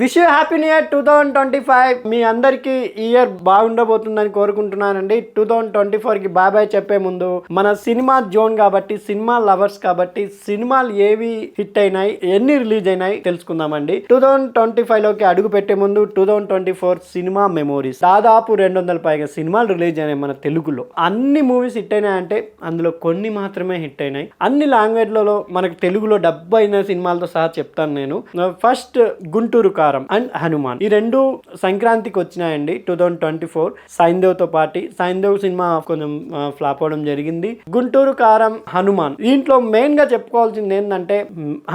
Wish you happy new year two thousand twenty five మీ అందరికీ ఈ year బాగుండబోతుందని కోరుకుంటున్నానండి. టూ థౌజండ్ ట్వంటీ ఫోర్కి బాయ్ బాయ్ చెప్పే ముందు మన సినిమా జోన్ కాబట్టి సినిమా లవర్స్ కాబట్టి సినిమాలు ఏవి హిట్ అయినాయి ఎన్ని రిలీజ్ అయినాయి తెలుసుకుందామండి. టూ థౌజండ్ ట్వంటీ ఫైవ్లోకి అడుగు పెట్టే ముందు two thousand twenty four cinema memories దాదాపు రెండు వందల పైగా సినిమాలు రిలీజ్ అయినాయి మన తెలుగులో. అన్ని మూవీస్ హిట్ అయినాయంటే అందులో కొన్ని మాత్రమే హిట్ అయినాయి. అన్ని లాంగ్వేజ్లలో మనకు తెలుగులో డబ్బు అయిన సినిమాలతో సహా చెప్తాను నేను. ఫస్ట్ గుంటూరు కారం అండ్ హనుమాన్. ఈ రెండు సంక్రాంతికి వచ్చినాయండి టూ థౌజండ్ ట్వంటీ ఫోర్ సైందేవ్తో పాటి సైందేవ్ సినిమా కొంచెం ఫ్లాప్ అవడం జరిగింది. గుంటూరు కారం హనుమాన్. దీంట్లో మెయిన్గా చెప్పుకోవాల్సింది ఏంటంటే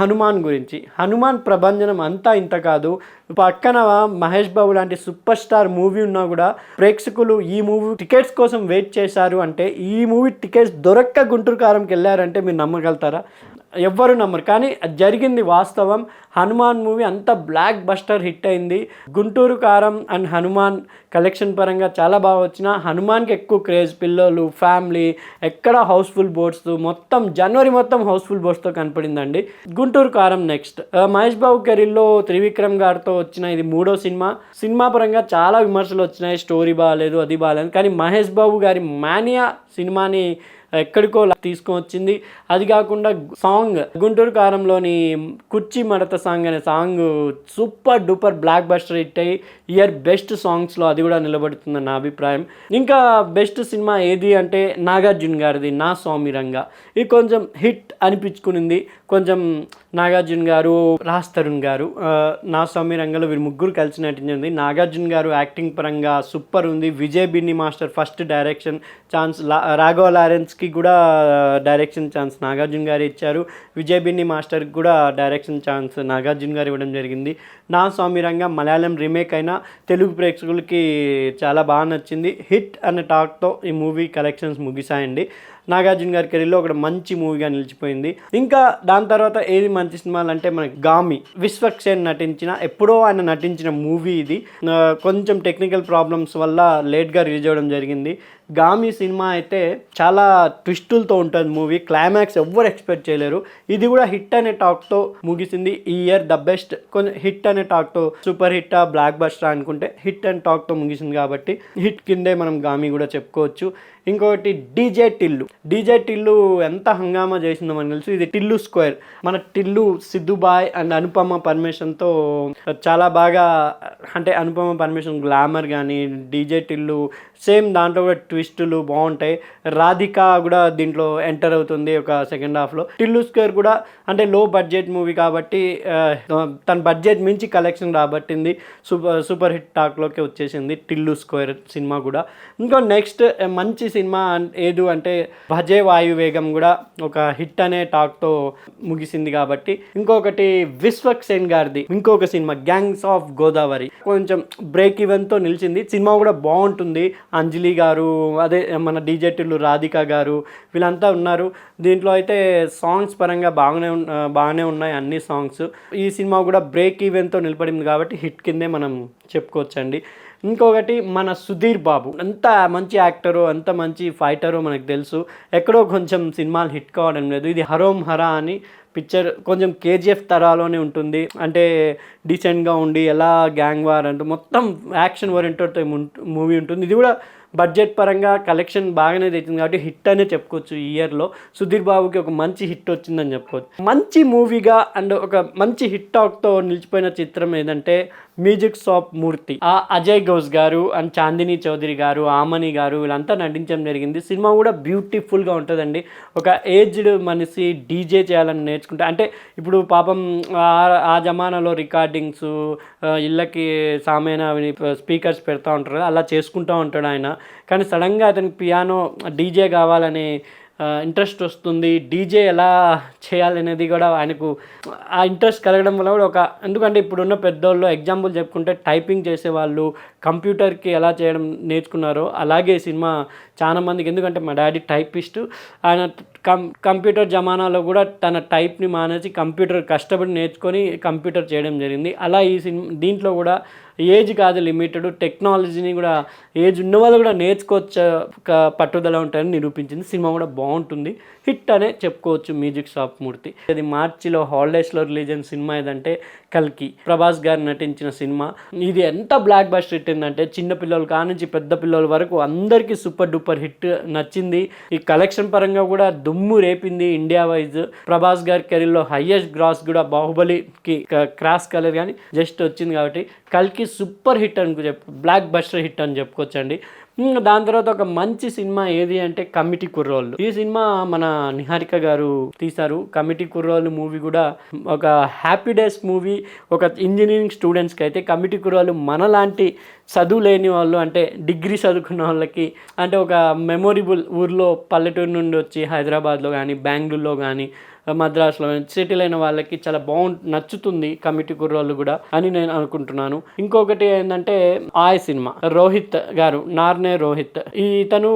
హనుమాన్ గురించి. హనుమాన్ ప్రభంజనం అంతా ఇంత కాదు. పక్కన మహేష్ బాబు లాంటి సూపర్ స్టార్ మూవీ ఉన్నా కూడా ప్రేక్షకులు ఈ మూవీ టికెట్స్ కోసం వెయిట్ చేశారు అంటే ఈ మూవీ టికెట్స్ దొరక్క గుంటూరు కారంకి వెళ్ళారంటే మీరు నమ్మగలుగుతారా? ఎవ్వరు నమ్మరు. కానీ అది జరిగింది వాస్తవం. హనుమాన్ మూవీ అంత బ్లాక్ బస్టర్ హిట్ అయింది. గుంటూరు కారం అండ్ హనుమాన్ కలెక్షన్ పరంగా చాలా బాగా వచ్చిన హనుమాన్కి ఎక్కువ క్రేజ్ పిల్లలు ఫ్యామిలీ ఎక్కడ హౌస్ఫుల్ బోర్డ్స్ మొత్తం జనవరి మొత్తం హౌస్ఫుల్ బోర్డ్స్తో కనపడిందండి. గుంటూరు కారం నెక్స్ట్. మహేష్ బాబు కెరీర్లో త్రివిక్రమ్ గారితో వచ్చిన ఇది మూడో సినిమా. సినిమా పరంగా చాలా విమర్శలు వచ్చినాయి. స్టోరీ బాగాలేదు అది బాగాలేదు కానీ మహేష్ బాబు గారి మానియా సినిమాని ఎక్కడికో లా- తీసుకొని వచ్చింది. అది కాకుండా సాంగ్ గుంటూరు కారంలోని కుర్చీ మడత సాంగ్ అనే song super duper blockbuster hit అయ్యి ఇయర్ బెస్ట్ సాంగ్స్లో అది కూడా నిలబడుతుంది నా అభిప్రాయం. ఇంకా బెస్ట్ సినిమా ఏది అంటే నాగార్జున గారిది నా స్వామి రంగ. ఇది కొంచెం హిట్ అనిపించుకునింది. కొంచెం నాగార్జున గారు రాజ్ తరుణ్ గారు నా స్వామి రంగంలో వీరు ముగ్గురు కలిసి నటించింది. నాగార్జున గారు యాక్టింగ్ పరంగా సూపర్ ఉంది. Vijay Binni master first direction chance లా రాఘవ లారెన్స్కి కూడా డైరెక్షన్ ఛాన్స్ నాగార్జున గారు ఇచ్చారు. విజయ్ బిన్ని మాస్టర్కి కూడా డైరెక్షన్ ఛాన్స్ నాగార్జున గారు ఇవ్వడం జరిగింది. నా స్వామి రంగ మలయాళం రీమేక్ అయినా తెలుగు ప్రేక్షకులకి చాలా బాగా నచ్చింది. హిట్ అనే టాక్తో ఈ మూవీ కలెక్షన్స్ ముగిసాయండి నాగార్జున గారి కెరీర్లో ఒక మంచి మూవీగా నిలిచిపోయింది. ఇంకా దాని తర్వాత ఏది మంచి సినిమాలు అంటే మనకి గామి. విశ్వక్సేన్ నటించిన ఎప్పుడో ఆయన నటించిన మూవీ ఇది. కొంచెం టెక్నికల్ ప్రాబ్లమ్స్ వల్ల లేట్గా రిలీజ్ అవ్వడం జరిగింది. గామి సినిమా అయితే చాలా ట్విస్టులతో ఉంటుంది మూవీ క్లైమాక్స్ ఎవ్వరు ఎక్స్పెక్ట్ చేయలేరు. ఇది కూడా హిట్ అనే టాక్తో ముగిసింది. ఈ ఇయర్ ద బెస్ట్ కొంచెం హిట్ అనే టాక్తో సూపర్ హిట్టా బ్లాక్ బస్టర్ అనుకుంటే హిట్ అండ్ టాక్తో ముగిసింది కాబట్టి హిట్ కిందే మనం గామి కూడా చెప్పుకోవచ్చు. ఇంకొకటి డీజే టిల్లు. డీజే టిల్లు ఎంత హంగామా చేసిందో మనకు తెలుసు. ఇది టిల్లు స్క్వేర్. మన టిల్లు సిద్ధుబాయ్ అండ్ అనుపమ పర్మిషన్తో చాలా బాగా అంటే అనుపమ పర్మిషన్ గ్లామర్ కానీ డీజే టిల్లు సేమ్ దాంట్లో కూడా ట్విస్టులు బాగుంటాయి. రాధిక కూడా దీంట్లో ఎంటర్ అవుతుంది ఒక సెకండ్ హాఫ్లో టిల్లు స్క్వేర్ కూడా అంటే లో బడ్జెట్ మూవీ కాబట్టి తన బడ్జెట్ మించి కలెక్షన్ రాబట్టింది. సూపర్ సూపర్ హిట్ టాక్లోకి వచ్చేసింది టిల్లు స్క్వేర్ సినిమా కూడా. ఇంకా నెక్స్ట్ మంచి సినిమా ఏదు అంటే భజే వాయు వేగం కూడా ఒక హిట్ అనే టాక్తో ముగిసింది కాబట్టి. ఇంకొకటి విశ్వక్ సేన్ గారిది ఇంకొక సినిమా గ్యాంగ్స్ ఆఫ్ గోదావరి కొంచెం బ్రేక్ ఈవెన్తో నిలిచింది. సినిమా కూడా బాగుంటుంది. అంజలి గారు అదే మన డీజేటీలు రాధిక గారు వీళ్ళంతా ఉన్నారు. దీంట్లో అయితే సాంగ్స్ పరంగా బాగానే బాగానే ఉన్నాయి అన్ని సాంగ్స్. ఈ సినిమా కూడా బ్రేక్ ఈవెన్తో నిలబడింది కాబట్టి హిట్ కిందే మనం చెప్పుకోవచ్చండి. ఇంకొకటి మన సుధీర్ బాబు. అంత మంచి యాక్టరు అంత మంచి ఫైటరు మనకు తెలుసు. ఎక్కడో కొంచెం సినిమాలు హిట్ కావడం లేదు. ఇది హరోం హరా అని పిక్చర్ కొంచెం కేజీఎఫ్ తరాలోనే ఉంటుంది. అంటే డీసెంట్గా ఉండి ఎలా గ్యాంగ్ వార్ అంటూ మొత్తం యాక్షన్ ఓరియంటెడ్ మూవీ ఉంటుంది. ఇది కూడా బడ్జెట్ పరంగా కలెక్షన్ బాగానే తెచ్చింది కాబట్టి హిట్ అనే చెప్పుకోవచ్చు ఈ ఇయర్లో సుధీర్ బాబుకి ఒక మంచి హిట్ వచ్చిందని చెప్పుకోవచ్చు. మంచి మూవీగా అండ్ ఒక మంచి హిట్ టాక్తో నిలిచిపోయిన చిత్రం ఏదంటే మ్యూజిక్ షాప్ మూర్తి. ఆ అజయ్ ఘోష్ గారు అండ్ చాందిని చౌదరి గారు ఆమని గారు వీళ్ళంతా నటించడం జరిగింది. సినిమా కూడా బ్యూటిఫుల్గా ఉంటుందండి. ఒక ఏజ్డ్ మనిషి డీజే చేయాలని నేర్చుకుంటే అంటే ఇప్పుడు పాపం ఆ- ఆ జమానాలో రికార్డింగ్స్ ఇళ్ళకి సామైన స్పీకర్స్ పెడతా ఉంటారు అలా చేసుకుంటూ ఉంటాడు ఆయన. కానీ సడన్గా అతనికి పియానో డీజే కావాలని ఇంట్రెస్ట్ వస్తుంది. డీజే ఎలా చేయాలనేది కూడా ఆయనకు ఆ ఇంట్రెస్ట్ కలగడం వల్ల కూడా ఒక ఎందుకంటే ఇప్పుడున్న పెద్దోళ్ళు ఎగ్జాంపుల్ చెప్పుకుంటే టైపింగ్ చేసేవాళ్ళు కంప్యూటర్కి ఎలా చేయడం నేర్చుకున్నారో అలాగే సినిమా చాలా మందికి ఎందుకంటే మా డాడీ టైపిస్ట్ ఆయన కం కంప్యూటర్ జమానాలో కూడా తన టైప్ని మానేసి కంప్యూటర్ కష్టపడి నేర్చుకొని కంప్యూటర్ చేయడం జరిగింది. అలా ఈ సినిమా దీంట్లో కూడా ఏజ్ కాదు లిమిటెడ్ టెక్నాలజీని కూడా ఏజ్ ఉన్న వాళ్ళు కూడా నేర్చుకోవచ్చు పట్టుదల ఉంటాయని నిరూపించింది. సినిమా కూడా బాగుంటుంది. హిట్ అనే చెప్పుకోవచ్చు మ్యూజిక్ షాప్ మూర్తి. ఇది మార్చిలో హాలిడేస్లో రిలీజ్ అయిన సినిమా ఏదంటే కల్కి. ప్రభాస్ గారు నటించిన సినిమా. ఇది ఎంత బ్లాక్ బస్టర్ హిట్ ఏంటంటే చిన్న కానించి కానుంచి పెద్ద పిల్లల వరకు అందరికీ సూపర్ డూపర్ హిట్ నచ్చింది. ఈ కలెక్షన్ పరంగా కూడా దుమ్ము రేపింది ఇండియా వైజ్. ప్రభాస్ గారి కెరీర్లో హైయెస్ట్ గ్రాస్ కూడా బాహుబలికి క్రాస్ కలర్ కానీ జస్ట్ వచ్చింది కాబట్టి కల్కి సూపర్ హిట్ అని చెప్పు బ్లాక్ బస్టర్ హిట్ అని చెప్పుకోవచ్చండి. దాని తర్వాత ఒక మంచి సినిమా ఏది అంటే కమిటీ కుర్రోళ్ళు. ఈ సినిమా మన నిహారిక గారు తీశారు. కమిటీ కుర్రోళ్ళు మూవీ కూడా ఒక హ్యాపీ డేస్ మూవీ ఒక ఇంజనీరింగ్ స్టూడెంట్స్కి అయితే కమిటీ కుర్రోళ్ళు మనలాంటి చదువు లేని వాళ్ళు అంటే డిగ్రీ చదువుకున్న వాళ్ళకి అంటే ఒక మెమొరబుల్ ఊర్లో పల్లెటూరు నుండి వచ్చి హైదరాబాద్లో కానీ బెంగళూరులో కానీ మద్రాసులో. సెటిల్ అయిన వాళ్ళకి చాలా బాగుంటు నచ్చుతుంది కమిటీ కుర్రోళ్ళు కూడా అని నేను అనుకుంటున్నాను. ఇంకొకటి ఏంటంటే ఆయ్ సినిమా. రోహిత్ గారు నార్నే రోహిత్. ఇతను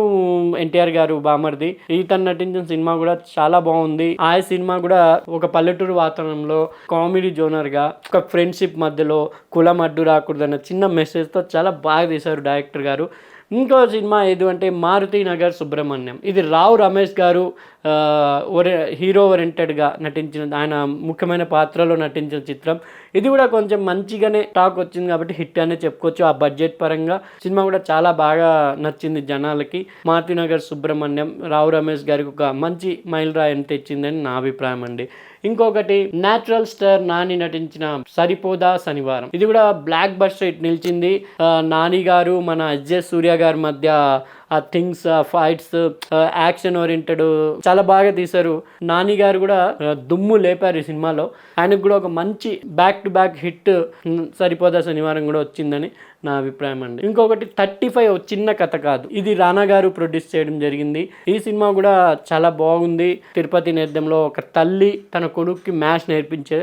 ఎన్టీఆర్ గారు బామర్ది. ఇతను నటించిన సినిమా కూడా చాలా బాగుంది ఆ సినిమా కూడా ఒక పల్లెటూరు వాతావరణంలో కామెడీ జోనర్గా ఒక ఫ్రెండ్షిప్ మధ్యలో కులం అడ్డు రాకూడదన్న చిన్న మెసేజ్తో చాలా బాగా తీశారు డైరెక్టర్ గారు. ఇంకో సినిమా ఏది అంటే మారుతి నగర్ సుబ్రహ్మణ్యం. ఇది రావు రమేష్ గారు ఒరే హీరో ఓరియంటెడ్గా నటించిన ఆయన ముఖ్యమైన పాత్రలో నటించిన చిత్రం. ఇది కూడా కొంచెం మంచిగానే టాక్ వచ్చింది కాబట్టి హిట్ అనే చెప్పుకోవచ్చు. ఆ బడ్జెట్ పరంగా సినిమా కూడా చాలా బాగా నచ్చింది జనాలకి. మారుతినగర్ సుబ్రహ్మణ్యం రావు రమేష్ గారికి ఒక మంచి మైల్ రాయని తెచ్చిందని నా అభిప్రాయం అండి. ఇంకొకటి న్యాచురల్ స్టార్ నాని నటించిన సరిపోదా శనివారం. ఇది కూడా బ్లాక్ బస్టర్ నిలిచింది. నాని గారు మన అజయ్ సూర్య గారి మధ్య ఆ థింగ్స్ ఆ ఫైట్స్ యాక్షన్ ఓరియంటెడ్ చాలా బాగా తీశారు. నాని గారు కూడా దుమ్ము లేపారు ఈ సినిమాలో. ఆయనకు కూడా ఒక మంచి back to back hit Saripodhaa Sanivaaram కూడా వచ్చిందని. నా అభిప్రాయం అండి. ఇంకొకటి థర్టీ ఫైవ్ చిన్న కథ కాదు. ఇది రానా గారు ప్రొడ్యూస్ చేయడం జరిగింది. ఈ సినిమా కూడా చాలా బాగుంది. తిరుపతి నేద్యంలో ఒక తల్లి తన కొడుక్కి మ్యాథ్స్ నేర్పించే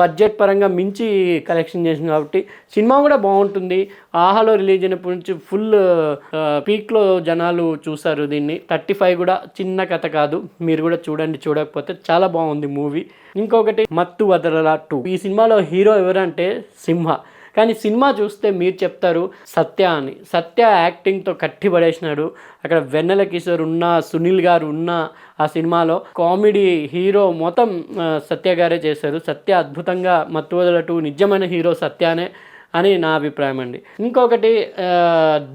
బడ్జెట్ పరంగా మించి కలెక్షన్ చేసింది కాబట్టి సినిమా కూడా బాగుంటుంది. ఆహాలో రిలీజ్ అయినప్పటి నుంచి ఫుల్ పీక్లో జనాలు చూసారు దీన్ని. థర్టీ ఫైవ్ కూడా చిన్న కథ కాదు. మీరు కూడా చూడండి చూడకపోతే చాలా బాగుంది మూవీ. ఇంకొకటి మత్తు వదలలా టూ. ఈ సినిమాలో హీరో ఎవరంటే సింహ. కానీ సినిమా చూస్తే మీరు చెప్తారు సత్య అని. సత్య యాక్టింగ్తో కట్టి పడేసినాడు. అక్కడ వెన్నెల కిషోర్ ఉన్న సునీల్ గారు ఉన్న ఆ సినిమాలో కామెడీ హీరో మొత్తం సత్య గారే చేశారు. సత్య అద్భుతంగా మత్తువదలటు నిజమైన హీరో సత్యనే అని నా అభిప్రాయం అండి. ఇంకొకటి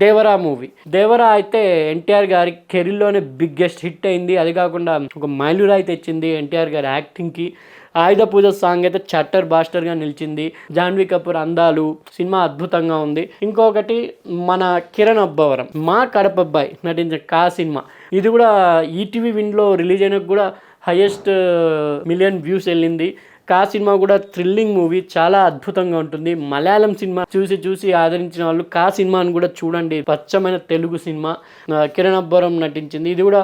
దేవరా మూవీ. దేవరా అయితే ఎన్టీఆర్ గారి కెరీర్లోనే బిగ్గెస్ట్ హిట్ అయింది. అది కాకుండా ఒక మైలురాయి తెచ్చింది ఎన్టీఆర్ గారి యాక్టింగ్కి. ఆయుధ పూజ సాంగ్ అయితే చట్టర్ బాస్టర్గా నిలిచింది. జాన్వీ కపూర్ అందాలు సినిమా అద్భుతంగా ఉంది. ఇంకొకటి మన కిరణ్ అబ్బవరం మా కడపబ్బాయి నటించిన కా సినిమా. ఇది కూడా ఈటీవీ విన్లో రిలీజ్ అయినకు కూడా హైయెస్ట్ మిలియన్ వ్యూస్ వెళ్ళింది. కా సినిమా కూడా థ్రిల్లింగ్ మూవీ చాలా అద్భుతంగా ఉంటుంది. మలయాళం సినిమా చూసి చూసి ఆదరించిన వాళ్ళు కా సినిమాను కూడా చూడండి. పచ్చమైన తెలుగు సినిమా. కిరణ్ అబ్బరం నటించింది. ఇది కూడా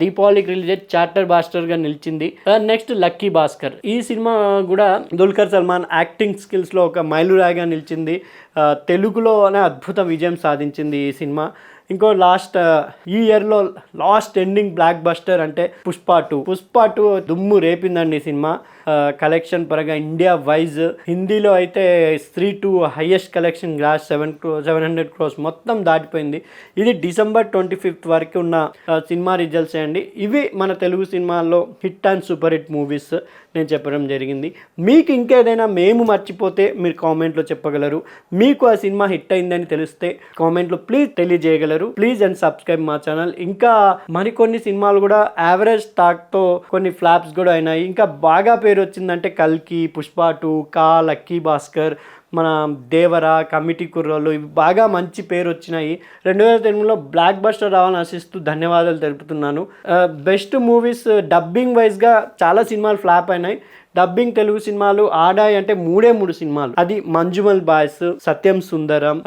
దీపావళికి రిలీజ్ అయ్యి చార్టర్ బాస్టర్గా నిలిచింది నెక్స్ట్ లక్కీ భాస్కర్. ఈ సినిమా కూడా దుల్కర్ సల్మాన్ యాక్టింగ్ స్కిల్స్లో ఒక మైలురాయిగా నిలిచింది. తెలుగులోనే అద్భుత విజయం సాధించింది ఈ సినిమా. ఇంకో లాస్ట్ ఈ ఇయర్లో లాస్ట్ ఎండింగ్ బ్లాక్ బస్టర్ అంటే పుష్ప టూ. పుష్ప టూ దుమ్ము రేపిందండి ఈ సినిమా. కలెక్షన్ పరంగా ఇండియా వైజ్ హిందీలో అయితే Stree two highest collection gross seven crore seven hundred crores మొత్తం దాటిపోయింది. ఇది డిసెంబర్ ట్వంటీ ఫిఫ్త్ వరకు ఉన్న సినిమా రిజల్ట్స్ అండి. ఇవి మన తెలుగు సినిమాల్లో hit and super hit movies నేను చెప్పడం జరిగింది. మీకు ఇంకేదైనా మేము మర్చిపోతే మీరు కామెంట్లో చెప్పగలరు. మీకు ఆ సినిమా హిట్ అయిందని తెలిస్తే కామెంట్లో ప్లీజ్ తెలియజేయగలరు. ప్లీజ్ అండ్ సబ్స్క్రైబ్ మా ఛానల్ ఇంకా మరికొన్ని సినిమాలు కూడా యావరేజ్ టాక్తో కొన్ని ఫ్లాప్స్ కూడా అయినాయి. ఇంకా బాగా పేరు పేరు వచ్చిందంటే కల్కి పుష్ప టూ కా లక్కీ భాస్కర్ మన దేవర కమిటీ కుర్రాళ్ళు ఇవి బాగా మంచి పేరు వచ్చినాయి రెండు వేల తొమ్మిదిలో బ్లాక్ బస్టర్ రావాలని ఆశిస్తూ ధన్యవాదాలు తెలుపుతున్నాను. బెస్ట్ మూవీస్ డబ్బింగ్ వైజ్గా చాలా సినిమాలు ఫ్లాప్ అయినాయి. డబ్బింగ్ తెలుగు సినిమాలు ఆడాయి అంటే మూడే మూడు సినిమాలు. అది Manjummel boys Satyam Sundaram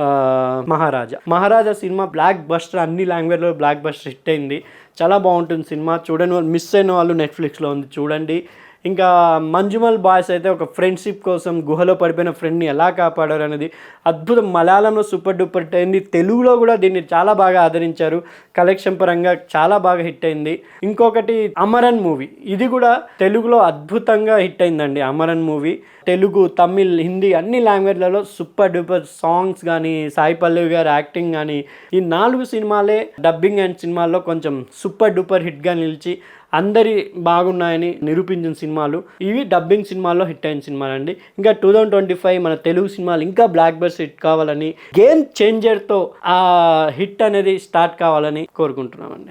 Maharaja. Maharaja cinema blockbuster అన్ని లాంగ్వేజ్లో బ్లాక్ బస్టర్ హిట్ అయింది. చాలా బాగుంటుంది సినిమా. చూడని వాళ్ళు మిస్ అయిన వాళ్ళు నెట్ఫ్లిక్స్లో ఉంది. చూడండి. ఇంకా మంజుమల్ బాయ్స్ అయితే ఒక ఫ్రెండ్షిప్ కోసం గుహలో పడిపోయిన ఫ్రెండ్ని ఎలా కాపాడారు అనేది అద్భుతం. మలయాళంలో సూపర్ డూపర్ హిట్ అయింది. తెలుగులో కూడా దీన్ని చాలా బాగా ఆదరించారు. కలెక్షన్ పరంగా చాలా బాగా హిట్ అయింది. ఇంకొకటి అమరన్ మూవీ. ఇది కూడా తెలుగులో అద్భుతంగా హిట్ అయిందండి అమరన్ మూవీ. తెలుగు తమిళ్ హిందీ అన్ని లాంగ్వేజ్లలో సూపర్ డూపర్ సాంగ్స్ కానీ సాయి పల్లవి గారి యాక్టింగ్ కానీ ఈ నాలుగు సినిమాలే డబ్బింగ్ అండ్ సినిమాల్లో కొంచెం సూపర్ డూపర్ హిట్గా నిలిచి అందరి బాగున్నాయని నిరూపించిన సినిమాలు. ఇవి డబ్బింగ్ సినిమాల్లో హిట్ అయిన సినిమాలు అండి ఇంకా టూ థౌజండ్ ట్వంటీ ఫైవ్ మన తెలుగు సినిమాలు ఇంకా బ్లాక్ బస్ హిట్ కావాలని గేమ్ చేంజర్తో ఆ హిట్ అనేది స్టార్ట్ కావాలని కోరుకుంటున్నామండి.